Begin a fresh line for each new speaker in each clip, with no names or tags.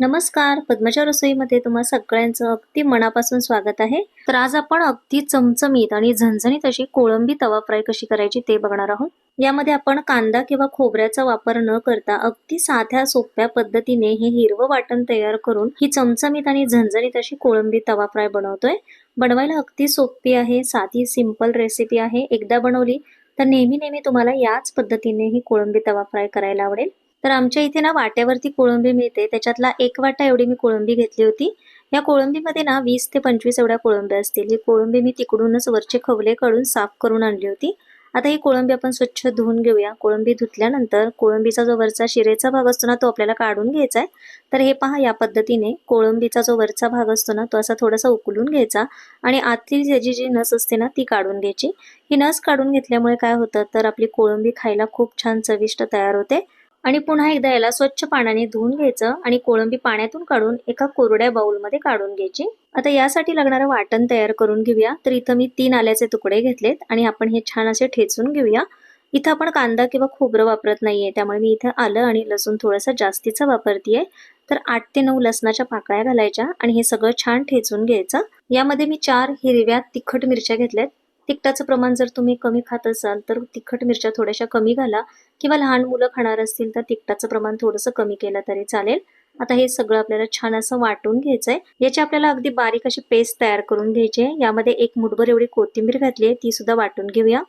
नमस्कार पद्मजा रसोईमध्ये तुम्हा सगळ्यांचं अगदी मनापासून स्वागत आहे. तर आज आपण अगदी चमचमीत आणि झणझणीत अशी कोळंबी तवा फ्राय कशी करायची ते बघणार आहोत. यामध्ये आपण कांदा किंवा खोबऱ्याचा वापर न करता अगदी साध्या सोप्या पद्धतीने हे हिरवं वाटण तयार करून ही चमचमीत आणि झणझणीत अशी कोळंबी तवा फ्राय बनवतोय. बनवायला अगदी सोपी आहे साधी सिंपल रेसिपी आहे. एकदा बनवली तर नेहमी नेहमी तुम्हाला याच पद्धतीने ही कोळंबी तवा फ्राय करायला आवडेल. तर आमच्या इथे ना वाट्यावरती कोळंबी मिळते. त्याच्यातला एक वाटा एवढी मी कोळंबी घेतली होती. या कोळंबीमध्ये ना वीस ते पंचवीस एवढ्या कोळंब्या असतील. ही कोळंबी मी तिकडूनच वरचे खवले काढून साफ करून आणली होती. आता ही कोळंबी आपण स्वच्छ धुवून घेऊया. कोळंबी धुतल्यानंतर कोळंबीचा जो वरचा शिरेचा भाग असतो ना तो आपल्याला काढून घ्यायचा आहे. तर हे पहा या पद्धतीने कोळंबीचा जो वरचा भाग असतो ना तो असा थोडासा उकलून घ्यायचा आणि आतली त्याची जी नस असते ना ती काढून घ्यायची. ही नस काढून घेतल्यामुळे काय होतं? तर आपली कोळंबी खायला खूप छान चविष्ट तयार होते. आणि पुन्हा एकदा याला स्वच्छ पाण्याने धुवून घ्यायचं आणि कोळंबी पाण्यातून काढून एका कोरड्या बाउलमध्ये काढून घ्यायची. आता यासाठी लागणारं वाटण तयार करून घेऊया. तर इथं मी तीन आल्याचे तुकडे घेतलेत आणि आपण हे छान असे ठेचून घेऊया. इथं आपण कांदा किंवा खोबरं वापरत नाहीये त्यामुळे मी इथं आलं आणि लसूण थोडंसं जास्तीचं वापरतीये. तर आठ ते नऊ लसणाच्या पाकळ्या घालायच्या आणि हे सगळं छान ठेचून घ्यायचं. यामध्ये मी चार हिरव्या तिखट मिरच्या घेतल्यात. तिखटाचं प्रमाण जर तुम्ही कमी खात असाल तर तिखट मिरच्या थोड्याशा कमी घाला. किंवा लहान मुलं खाणार असतील तर तिखटाचं प्रमाण थोडंसं कमी केलं तरी चालेल. आता हे सगळं आपल्याला छान असं वाटून घ्यायचंय. याची आपल्याला अगदी बारीक अशी पेस्ट तयार करून घ्यायची आहे. यामध्ये एक मुठभर एवढी कोथिंबीर घातली आहे ती सुद्धा वाटून घेऊया.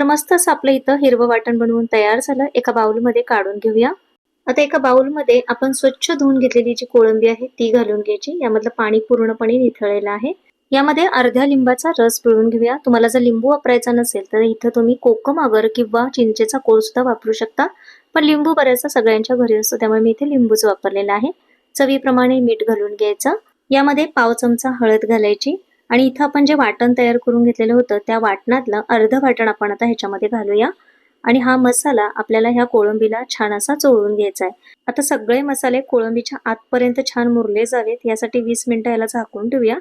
तर मस्त असं आपलं इथं हिरवं वाटण बनवून तयार झालं. एका बाउलमध्ये काढून घेऊया. आता एका बाउलमध्ये आपण स्वच्छ धुवून घेतलेली जी कोळंबी आहे ती घालून घ्यायची. यामधलं पाणी पूर्णपणे निथळलेलं आहे. यामध्ये अर्ध्या लिंबाचा रस पिळून घेऊया. तुम्हाला जर लिंबू वापरायचा नसेल तर इथं तुम्ही कोकम अगर किंवा चिंचेचा कोळ सुद्धा वापरू शकता. पण लिंबू बऱ्याचसा सगळ्यांच्या घरी असतो त्यामुळे मी इथे लिंबूच वापरलेला आहे. चवीप्रमाणे मीठ घालून घ्यायचं. यामध्ये पाव चमचा हळद घालायची. आणि इथं आपण जे वाटण तयार करून घेतलेलं होतं त्या वाटणातलं अर्ध वाटण आपण आता ह्याच्यामध्ये घालूया. आणि हा मसाला आपल्याला ह्या कोळंबीला छान असा चोळून घ्यायचा आहे. आता सगळे मसाले कोळंबीच्या आतपर्यंत छान मुरले जावेत यासाठी वीस मिनिटं याला झाकून ठेवूया.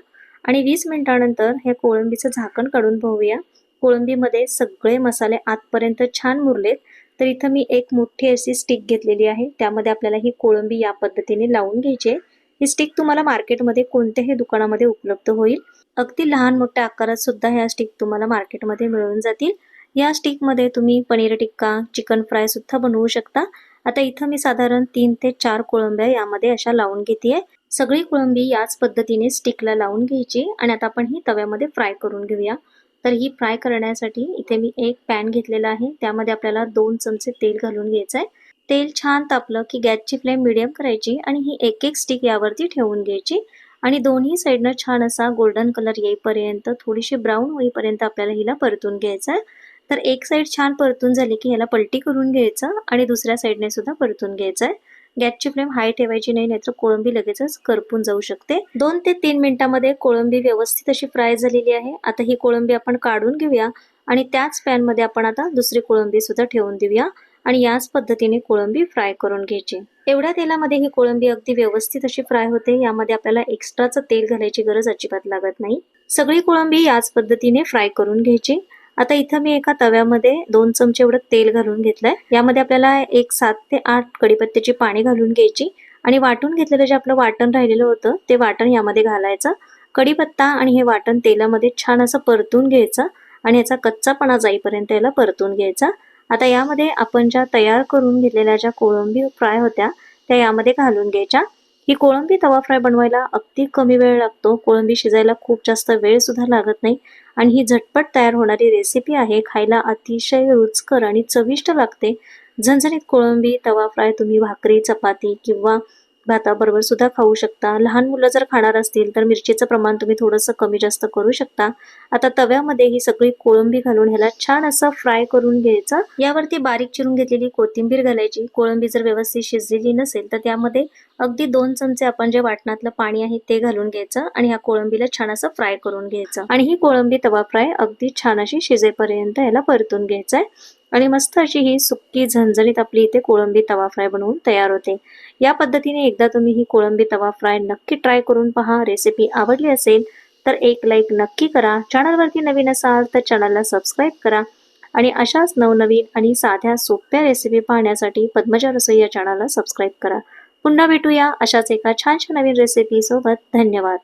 आणि वीस मिनिटानंतर हे कोळंबीचं झाकण काढून पाहूया कोळंबीमध्ये सगळे मसाले आतपर्यंत छान मुरलेत. तर इथं मी एक मोठी अशी स्टिक घेतलेली आहे. त्यामध्ये आपल्याला ही कोळंबी या पद्धतीने लावून घ्यायची आहे. ही स्टिक तुम्हाला मार्केटमध्ये कोणत्याही दुकानामध्ये उपलब्ध होईल. अगदी लहान मोठ्या आकारात सुद्धा ह्या स्टिक तुम्हाला मार्केटमध्ये मिळून जातील. या स्टिकमध्ये तुम्ही पनीर टिक्का चिकन फ्राय सुद्धा बनवू शकता. आता इथं मी साधारण तीन ते चार कोळंब्या यामध्ये अशा लावून घेते सगळी कोळंबी याच पद्धतीने स्टिकला लावून घ्यायची आणि आता आपण ही तव्यामध्ये फ्राय करून घेऊया. तर ही फ्राय करण्यासाठी इथे मी एक पॅन घेतलेला आहे. त्यामध्ये आपल्याला दोन चमचे तेल घालून घ्यायचं आहे तेल छान तापलं की गॅसची फ्लेम मिडियम करायची आणि ही एक एक स्टिक यावरती ठेवून घ्यायची. आणि दोन्ही साईडनं छान असा गोल्डन कलर येईपर्यंत थोडीशी ब्राऊन होईपर्यंत आपल्याला हिला परतून घ्यायचं आहे. तर एक साईड छान परतून झाली की ह्याला पलटी करून घ्यायचं आणि दुसऱ्या साईडने सुद्धा परतून घ्यायचं आहे. गॅसची फ्लेम हाय ठेवायची नाही नाहीतर कोळंबी लगेचच करपून जाऊ शकते. दोन ते तीन मिनिटांमध्ये कोळंबी व्यवस्थित अशी फ्राय झालेली आहे. आता ही कोळंबी आपण काढून घेऊया आणि त्याच पॅनमध्ये आपण आता दुसरी कोळंबी सुद्धा ठेवून देऊया. आणि याच पद्धतीने कोळंबी फ्राय करून घ्यायची. एवढ्या तेलामध्ये ही कोळंबी अगदी व्यवस्थित अशी फ्राय होते यामध्ये आपल्याला एक्स्ट्राचं तेल घालायची गरज अजिबात लागत नाही. सगळी कोळंबी याच पद्धतीने फ्राय करून घ्यायची. आता इथं मी एका तव्यामध्ये दोन चमचे एवढं तेल घालून घेतलंय. यामध्ये आपल्याला एक सात ते आठ कडीपत्त्याची पाणी घालून घ्यायची आणि वाटून घेतलेलं जे आपलं वाटण राहिलेलं होतं ते वाटण यामध्ये घालायचं. कडीपत्ता आणि हे वाटण तेलामध्ये छान असं परतून घ्यायचं आणि याचा कच्चापणा जाईपर्यंत याला परतून घ्यायचा. आता यामध्ये आपण ज्या तयार करून घेतलेल्या ज्या कोळंबी फ्राय होत्या त्या यामध्ये घालून घ्यायच्या. ही कोळंबी तवा फ्राय बनवायला अगदी कमी वेळ लागतो. कोळंबी शिजायला खूप जास्त वेळ सुद्धा लागत नाही. आणि ही झटपट तयार होणारी रेसिपी आहे. खायला अतिशय रुचकर आणि चविष्ट लागते. झणझणीत कोळंबी तवा फ्राय तुम्ही भाकरी चपाती किंवा भाताबरोबर सुद्धा खाऊ शकता. लहान मुलं जर खाणार असतील तर मिरचीचं प्रमाण तुम्ही थोडंसं कमी जास्त करू शकता. आता तव्यामध्ये ही सगळी कोळंबी घालून ह्याला छान असं फ्राय करून घ्यायचं. यावरती बारीक चिरून घेतलेली कोथिंबीर घालायची. कोळंबी जर व्यवस्थित शिजलेली नसेल तर त्यामध्ये अगदी दोन चमचे आपण जे वाटणातलं पाणी आहे ते घालून घ्यायचं आणि ह्या कोळंबीला छान असं फ्राय करून घ्यायचं. आणि ही कोळंबी तवा फ्राय अगदी छान अशी शिजेपर्यंत याला परतून घ्यायचं आहे आणि मस्त अशी ही सुक्की झणझणीत आपली इथे कोळंबी तवा फ्राय बनवून तयार होते. या पद्धतीने एकदा तुम्ही ही कोळंबी तवा फ्राय नक्की ट्राय करून पहा. रेसिपी आवडली असेल तर एक लाईक नक्की करा. चॅनलवरती नवीन असाल तर चॅनलला सबस्क्राईब करा. आणि अशाच नवनवीन आणि साध्या सोप्या रेसिपी पाहण्यासाठी पद्मजा रसोई या चॅनलला सबस्क्राईब करा. पुन्हा भेटूया अशाच एका छानशा नवीन रेसिपी सोबत. धन्यवाद.